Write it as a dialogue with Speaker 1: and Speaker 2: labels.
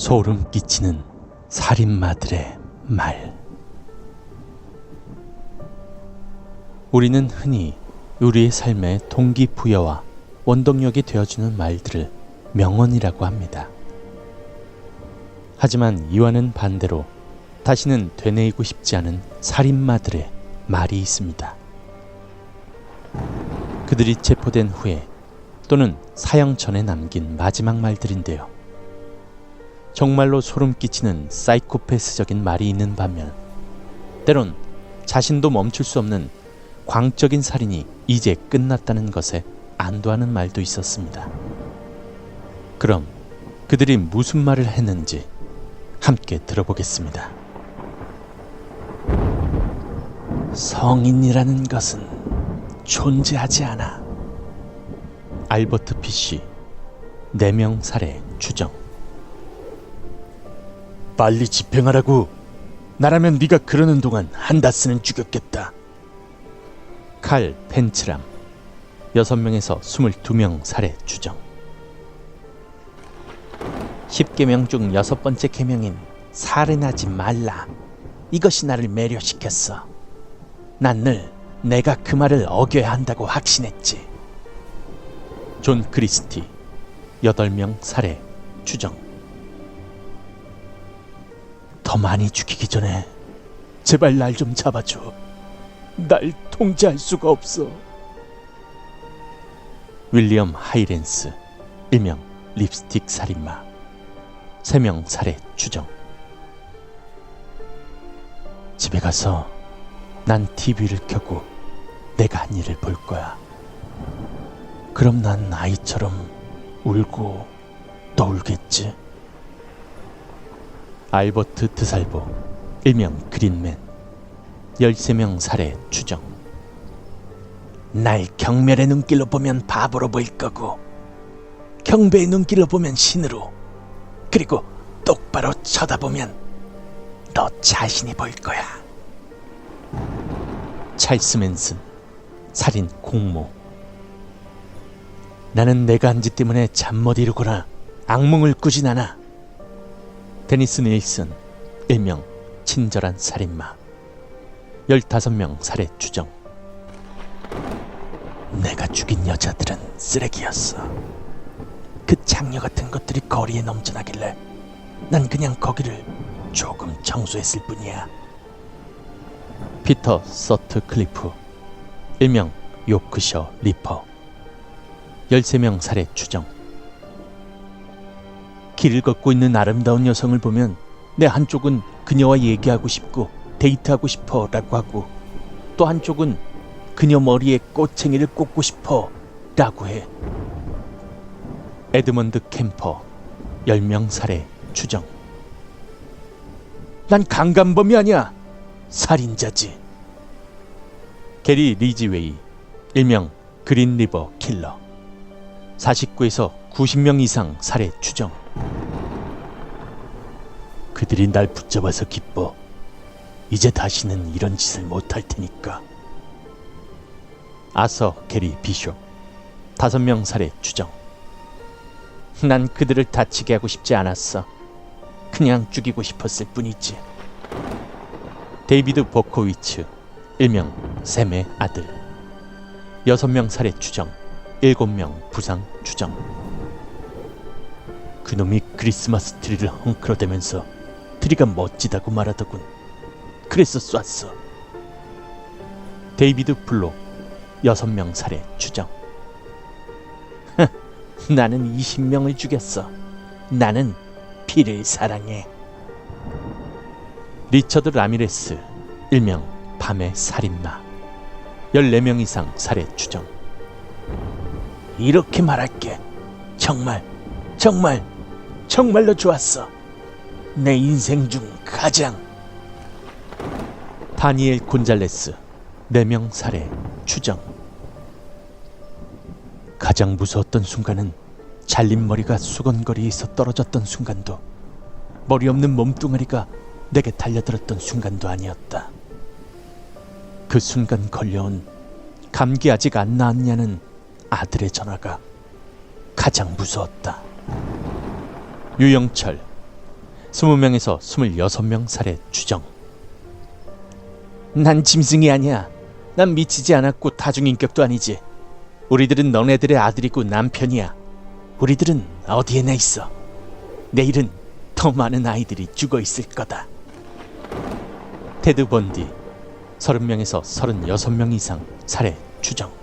Speaker 1: 소름 끼치는 살인마들의 말. 우리는 흔히 우리의 삶의 동기부여와 원동력이 되어주는 말들을 명언이라고 합니다. 하지만 이와는 반대로 다시는 되뇌이고 싶지 않은 살인마들의 말이 있습니다. 그들이 체포된 후에 또는 사형 전에 남긴 마지막 말들인데요. 정말로 소름 끼치는 사이코패스적인 말이 있는 반면 때론 자신도 멈출 수 없는 광적인 살인이 이제 끝났다는 것에 안도하는 말도 있었습니다. 그럼 그들이 무슨 말을 했는지 함께 들어보겠습니다. 성인이라는 것은 존재하지 않아. 알버트 피쉬 4명 살해 추정
Speaker 2: 빨리 집행하라고. 나라면 네가 그러는 동안 한다스는 죽였겠다.
Speaker 1: 칼 펜츠람 6명에서 22명 살해 추정. 10계명 중 여섯 번째 계명인 살인하지 말라. 이것이 나를 매료시켰어. 난 늘 내가 그 말을 어겨야 한다고 확신했지. 존 크리스티 8명 살해 추정
Speaker 2: 더 많이 죽이기 전에 제발 날 좀 잡아줘. 날 통제할 수가 없어.
Speaker 1: 윌리엄 하이렌스 일명 립스틱 살인마 3명 살해 추정 집에 가서 난 TV를 켜고 내가 한 일을 볼 거야 그럼 난 아이처럼 울고 또 울겠지 알버트 드살보 일명 그린맨 13명 살해 추정 날 경멸의 눈길로 보면 바보로 보일 거고 경배의 눈길로 보면 신으로 그리고 똑바로 쳐다보면 너 자신이 보일 거야. 찰스 맨슨 살인 공모 나는 내가 한 짓 때문에 잠 못 이루거나 악몽을 꾸진 않아. 데니스 닐슨 일명 친절한 살인마 15명 살해 추정 내가 죽인 여자들은 쓰레기였어. 그 장녀 같은 것들이 거리에 넘쳐나길래 난 그냥 거기를 조금 청소했을 뿐이야. 피터 서트 클리프 일명 요크셔 리퍼 13명 살해 추정 길을 걷고 있는 아름다운 여성을 보면 내 한쪽은 그녀와 얘기하고 싶고 데이트하고 싶어 라고 하고 또 한쪽은 그녀 머리에 꽃챙이를 꽂고 싶어 라고 해. 에드먼드 캠퍼 10명 살해 추정. 난 강간범이 아니야. 살인자지. 게리 리지웨이 일명 그린 리버 킬러. 49에서 90명 이상 살해 추정 그들이 날 붙잡아서 기뻐 이제 다시는 이런 짓을 못할 테니까 아서 게리 비숍 다섯 명 살해 추정 난 그들을 다치게 하고 싶지 않았어. 그냥 죽이고 싶었을 뿐이지. 데이비드 보코위츠, 일명 샘의 아들. 여섯 명 살해 추정, 일곱 명 부상 추정. 그놈이 크리스마스 트리를 헝클어대면서 트리가 멋지다고 말하더군. 그래서 쐈어. 데이비드 블록, 여섯 명 살해 추정. 나는 20명을 죽였어. 나는 피를 사랑해. 리처드 라미레스, 일명 밤의 살인마. 14명 이상 살해 추정. 이렇게 말할게. 정말, 정말, 정말로 좋았어. 내 인생 중 가장. 다니엘 곤잘레스, 4명 살해 추정. 가장 무서웠던 순간은 잘린 머리가 수건거리에서 떨어졌던 순간도 머리 없는 몸뚱아리가 내게 달려들었던 순간도 아니었다. 그 순간 걸려온 감기 아직 안 나았냐는 아들의 전화가 가장 무서웠다. 유영철 20명에서 26명 살해 추정.
Speaker 2: 난 짐승이 아니야. 난 미치지 않았고 다중인격도 아니지. 우리들은 너네들의 아들이고 남편이야. 우리들은 어디에나 있어. 내일은 더 많은 아이들이 죽어 있을 거다.
Speaker 1: 테드 번디 30명에서 36명 이상 살해 추정.